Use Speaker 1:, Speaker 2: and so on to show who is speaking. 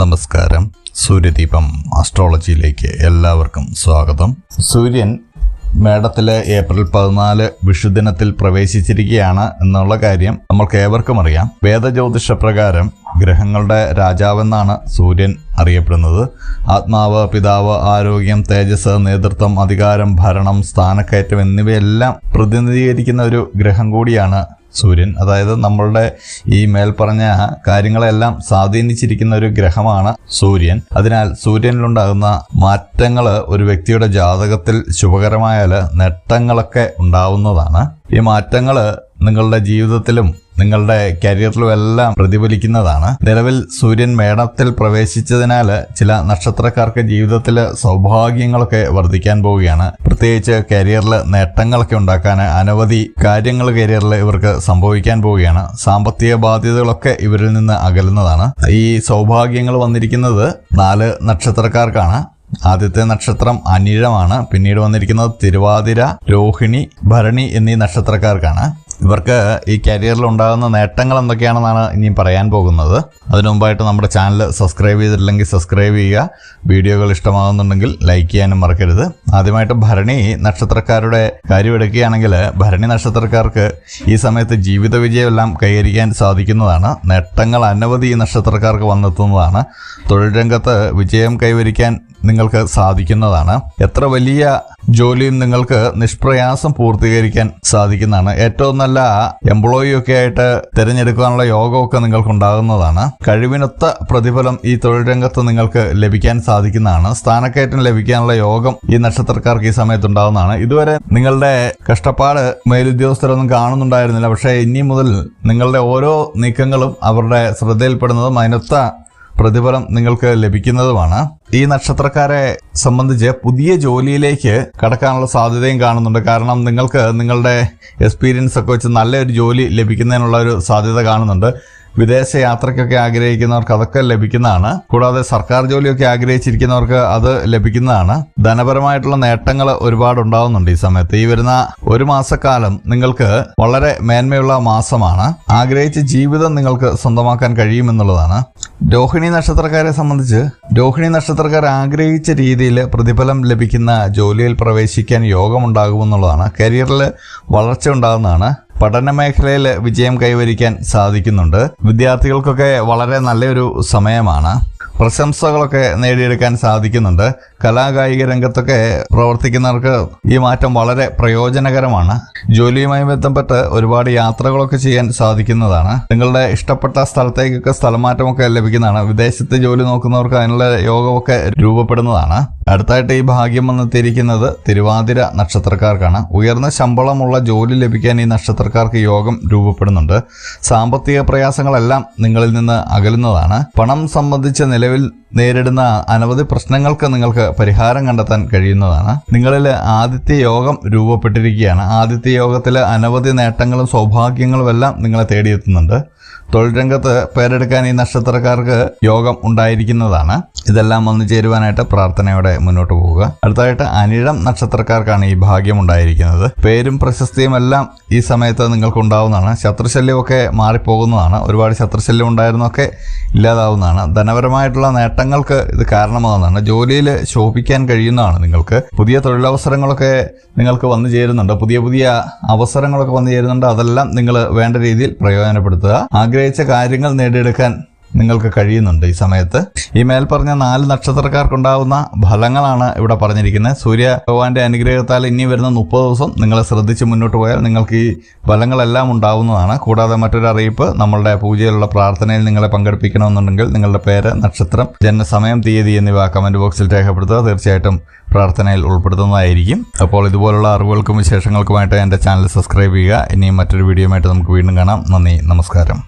Speaker 1: നമസ്കാരം. സൂര്യദീപം അസ്ട്രോളജിയിലേക്ക് എല്ലാവർക്കും സ്വാഗതം. സൂര്യൻ മേടത്തിലെ ഏപ്രിൽ പതിനാല് വിഷുദിനത്തിൽ പ്രവേശിച്ചിരിക്കുകയാണ് എന്നുള്ള കാര്യം നമ്മൾക്ക് ഏവർക്കും അറിയാം. വേദജ്യോതിഷ പ്രകാരം ഗ്രഹങ്ങളുടെ രാജാവെന്നാണ് സൂര്യൻ അറിയപ്പെടുന്നത്. ആത്മാവ് പിതാവ് ആരോഗ്യം തേജസ് നേതൃത്വം അധികാരം ഭരണം സ്ഥാനക്കയറ്റം എന്നിവയെല്ലാം പ്രതിനിധീകരിക്കുന്ന ഒരു ഗ്രഹം കൂടിയാണ് സൂര്യൻ. അതായത് നമ്മളുടെ ഈ മേൽപ്പറഞ്ഞ കാര്യങ്ങളെല്ലാം സ്വാധീനിച്ചിരിക്കുന്ന ഒരു ഗ്രഹമാണ് സൂര്യൻ. അതിനാൽ സൂര്യനിലുണ്ടാകുന്ന മാറ്റങ്ങൾ ഒരു വ്യക്തിയുടെ ജാതകത്തിൽ ശുഭകരമായാൽ നേട്ടങ്ങളൊക്കെ ഉണ്ടാവുന്നതാണ്. ഈ മാറ്റങ്ങൾ നിങ്ങളുടെ ജീവിതത്തിലും നിങ്ങളുടെ കരിയറിലും എല്ലാം പ്രതിഫലിക്കുന്നതാണ്. നിലവിൽ സൂര്യൻ മേടത്തിൽ പ്രവേശിച്ചതിനാൽ ചില നക്ഷത്രക്കാർക്ക് ജീവിതത്തിൽ സൗഭാഗ്യങ്ങളൊക്കെ വർദ്ധിക്കാൻ പോവുകയാണ്. പ്രത്യേകിച്ച് കരിയറിൽ നേട്ടങ്ങളൊക്കെ ഉണ്ടാക്കാൻ അനവധി കാര്യങ്ങൾ കരിയറിൽ ഇവർക്ക് സംഭവിക്കാൻ പോവുകയാണ്. സാമ്പത്തിക ബാധ്യതകളൊക്കെ ഇവരിൽ നിന്ന് അകലുന്നതാണ്. ഈ സൗഭാഗ്യങ്ങൾ വന്നിരിക്കുന്നത് നാല് നക്ഷത്രക്കാർക്കാണ്. ആദ്യത്തെ നക്ഷത്രം അനിഴമാണ്. പിന്നീട് വന്നിരിക്കുന്നത് തിരുവാതിര രോഹിണി ഭരണി എന്നീ നക്ഷത്രക്കാർക്കാണ്. ഇവർക്ക് ഈ കരിയറിൽ ഉണ്ടാകുന്ന നേട്ടങ്ങൾ എന്തൊക്കെയാണെന്നാണ് ഇനിയും പറയാൻ പോകുന്നത്. അതിനു മുമ്പായിട്ട് നമ്മുടെ ചാനൽ സബ്സ്ക്രൈബ് ചെയ്തിട്ടില്ലെങ്കിൽ സബ്സ്ക്രൈബ് ചെയ്യുക. വീഡിയോകൾ ഇഷ്ടമാകുന്നുണ്ടെങ്കിൽ ലൈക്ക് ചെയ്യാനും മറക്കരുത്. ആദ്യമായിട്ട് ഭരണി നക്ഷത്രക്കാരുടെ കാര്യം എടുക്കുകയാണെങ്കിൽ ഭരണി നക്ഷത്രക്കാർക്ക് ഈ സമയത്ത് ജീവിത വിജയമെല്ലാം കൈവരിക്കാൻ സാധിക്കുന്നതാണ്. നേട്ടങ്ങൾ അനവധി ഈ നക്ഷത്രക്കാർക്ക് വന്നെത്തുന്നതാണ്. തൊഴിൽ രംഗത്ത് വിജയം കൈവരിക്കാൻ നിങ്ങൾക്ക് സാധിക്കുന്നതാണ്. എത്ര വലിയ ജോലിയും നിങ്ങൾക്ക് നിഷ്പ്രയാസം പൂർത്തീകരിക്കാൻ സാധിക്കുന്നതാണ്. ഏറ്റവും നല്ല എംപ്ലോയി ഒക്കെ ആയിട്ട് തിരഞ്ഞെടുക്കാനുള്ള യോഗമൊക്കെ നിങ്ങൾക്ക് ഉണ്ടാകുന്നതാണ് കഴിവിനൊത്ത പ്രതിഫലം ഈ തൊഴിൽ രംഗത്ത് നിങ്ങൾക്ക് ലഭിക്കാൻ സാധിക്കുന്നതാണ്. സ്ഥാനക്കയറ്റം ലഭിക്കാനുള്ള യോഗം ഈ നക്ഷത്രക്കാർക്ക് ഈ സമയത്ത് ഉണ്ടാകുന്നതാണ് ഇതുവരെ നിങ്ങളുടെ കഷ്ടപ്പാട് മേലുദ്യോഗസ്ഥരൊന്നും കാണുന്നുണ്ടായിരുന്നില്ല. പക്ഷേ ഇനി മുതൽ നിങ്ങളുടെ ഓരോ നീക്കങ്ങളും അവരുടെ ശ്രദ്ധയിൽപ്പെടുന്നതും അതിനൊത്ത പ്രതിഫലം നിങ്ങൾക്ക് ലഭിക്കുന്നതുമാണ്. ഈ നക്ഷത്രക്കാരെ സംബന്ധിച്ച് പുതിയ ജോലിയിലേക്ക് കടക്കാനുള്ള സാധ്യതയും കാണുന്നുണ്ട്. കാരണം നിങ്ങൾക്ക് നിങ്ങളുടെ എക്സ്പീരിയൻസ് ഒക്കെ വെച്ച് നല്ലൊരു ജോലി ലഭിക്കുന്നതിനുള്ള ഒരു സാധ്യത കാണുന്നുണ്ട്. വിദേശ യാത്രയ്ക്കൊക്കെ ആഗ്രഹിക്കുന്നവർക്ക് അതൊക്കെ ലഭിക്കുന്നതാണ്. കൂടാതെ സർക്കാർ ജോലിയൊക്കെ ആഗ്രഹിച്ചിരിക്കുന്നവർക്ക് അത് ലഭിക്കുന്നതാണ്. ധനപരമായിട്ടുള്ള നേട്ടങ്ങൾ ഒരുപാട് ഉണ്ടാവുന്നുണ്ട് ഈ സമയത്ത്. ഈ വരുന്ന ഒരു മാസക്കാലം നിങ്ങൾക്ക് വളരെ മേന്മയുള്ള മാസമാണ്. ആഗ്രഹിച്ച ജീവിതം നിങ്ങൾക്ക് സ്വന്തമാക്കാൻ കഴിയുമെന്നുള്ളതാണ്. രോഹിണി നക്ഷത്രക്കാരെ സംബന്ധിച്ച് രോഹിണി നക്ഷത്രക്കാർ ആഗ്രഹിച്ച രീതിയിൽ പ്രതിഫലം ലഭിക്കുന്ന ജോലിയിൽ പ്രവേശിക്കാൻ യോഗമുണ്ടാകുമെന്നുള്ളതാണ് കരിയറിൽ വളർച്ച ഉണ്ടാകുന്നതാണ്. പഠന മേഖലയിൽ വിജയം കൈവരിക്കാൻ സാധിക്കുന്നുണ്ട്. വിദ്യാർത്ഥികൾക്കൊക്കെ വളരെ നല്ലൊരു സമയമാണ്. പ്രശംസകളൊക്കെ നേടിയെടുക്കാൻ സാധിക്കുന്നുണ്ട്. കലാകായിക രംഗത്തൊക്കെ പ്രവർത്തിക്കുന്നവർക്ക് ഈ മാറ്റം വളരെ പ്രയോജനകരമാണ്. ജോലിയുമായി ബന്ധപ്പെട്ട് ഒരുപാട് യാത്രകളൊക്കെ ചെയ്യാൻ സാധിക്കുന്നതാണ്. നിങ്ങളുടെ ഇഷ്ടപ്പെട്ട സ്ഥലത്തേക്കൊക്കെ സ്ഥലമാറ്റമൊക്കെ ലഭിക്കുന്നതാണ്. വിദേശത്ത് ജോലി നോക്കുന്നവർക്ക് അതിനുള്ള യോഗമൊക്കെ രൂപപ്പെടുന്നതാണ്. അടുത്തായിട്ട് ഈ ഭാഗ്യം വന്നെത്തിയിരിക്കുന്നത് തിരുവാതിര നക്ഷത്രക്കാർക്കാണ്. ഉയർന്ന ശമ്പളമുള്ള ജോലി ലഭിക്കാൻ ഈ നക്ഷത്രക്കാർക്ക് യോഗം രൂപപ്പെടുന്നുണ്ട്. സാമ്പത്തിക പ്രയാസങ്ങളെല്ലാം നിങ്ങളിൽ നിന്ന് അകലുന്നതാണ്. പണം സംബന്ധിച്ച നിലവിൽ നേരിടുന്ന അനവധി പ്രശ്നങ്ങൾക്ക് നിങ്ങൾക്ക് പരിഹാരം കണ്ടെത്താൻ കഴിയുന്നതാണ്. നിങ്ങളിൽ ആദിത്യ യോഗം രൂപപ്പെട്ടിരിക്കുകയാണ്. ആദിത്യ യോഗത്തിലെ അനവധി നേട്ടങ്ങളും സൗഭാഗ്യങ്ങളും എല്ലാം നിങ്ങളെ തേടിയെത്തുന്നുണ്ട്. തൊഴിൽ രംഗത്ത് പേരെടുക്കാൻ ഈ നക്ഷത്രക്കാർക്ക് യോഗം ഉണ്ടായിരിക്കുന്നതാണ്. ഇതെല്ലാം വന്നു ചേരുവാനായിട്ട് പ്രാർത്ഥനയോടെ മുന്നോട്ട് പോവുക. അടുത്തായിട്ട് അനിഴം നക്ഷത്രക്കാർക്കാണ് ഈ ഭാഗ്യം ഉണ്ടായിരിക്കുന്നത്. പേരും പ്രശസ്തിയും എല്ലാം ഈ സമയത്ത് നിങ്ങൾക്ക് ഉണ്ടാവുന്നതാണ് ശത്രുശല്യമൊക്കെ മാറിപ്പോകുന്നതാണ്. ഒരുപാട് ശത്രുശല്യം ഉണ്ടായിരുന്നൊക്കെ ഇല്ലാതാവുന്നതാണ്. ധനപരമായിട്ടുള്ള നേട്ടങ്ങൾക്ക് ഇത് കാരണമാകുന്നതാണ് ജോലിയിൽ ശോഭിക്കാൻ കഴിയുന്നതാണ് നിങ്ങൾക്ക്. പുതിയ തൊഴിലവസരങ്ങളൊക്കെ നിങ്ങൾക്ക് വന്നു ചേരുന്നുണ്ട്. പുതിയ പുതിയ അവസരങ്ങളൊക്കെ വന്നു ചേരുന്നുണ്ട്. അതെല്ലാം നിങ്ങൾ വേണ്ട രീതിയിൽ പ്രയോജനപ്പെടുത്തുക. ആഗ്രഹിച്ച കാര്യങ്ങൾ നേടിയെടുക്കാൻ നിങ്ങൾക്ക് കഴിയുന്നുണ്ട് ഈ സമയത്ത്? ഈ മേൽ പറഞ്ഞ നാല് നക്ഷത്രക്കാർക്കുണ്ടാവുന്ന ഫലങ്ങളാണ് ഇവിടെ പറഞ്ഞിരിക്കുന്നത്. സൂര്യ ഭഗവാന്റെ അനുഗ്രഹത്താൽ ഇനി വരുന്ന മുപ്പത് ദിവസം നിങ്ങൾ ശ്രദ്ധിച്ച് മുന്നോട്ട് പോയാൽ നിങ്ങൾക്ക് ഈ ഫലങ്ങളെല്ലാം ഉണ്ടാവുന്നതാണ്. കൂടാതെ മറ്റൊരു അറിയിപ്പ് നമ്മളുടെ പൂജയിലുള്ള പ്രാർത്ഥനയിൽ നിങ്ങളെ പങ്കെടുപ്പിക്കണമെന്നുണ്ടെങ്കിൽ നിങ്ങളുടെ പേര് നക്ഷത്രം ജനസമയം തീയതി എന്നിവ കമന്റ് ബോക്സിൽ രേഖപ്പെടുത്തുക. തീർച്ചയായിട്ടും പ്രാർത്ഥനയിൽ ഉൾപ്പെടുത്തുന്നതായിരിക്കും. അപ്പോൾ ഇതുപോലുള്ള അറിവുകൾക്കും വിശേഷങ്ങൾക്കുമായിട്ട് എന്റെ ചാനൽ സബ്സ്ക്രൈബ് ചെയ്യുക. ഇനിയും മറ്റൊരു വീഡിയോയുമായിട്ട് നമുക്ക് വീണ്ടും കാണാം. നന്ദി നമസ്കാരം.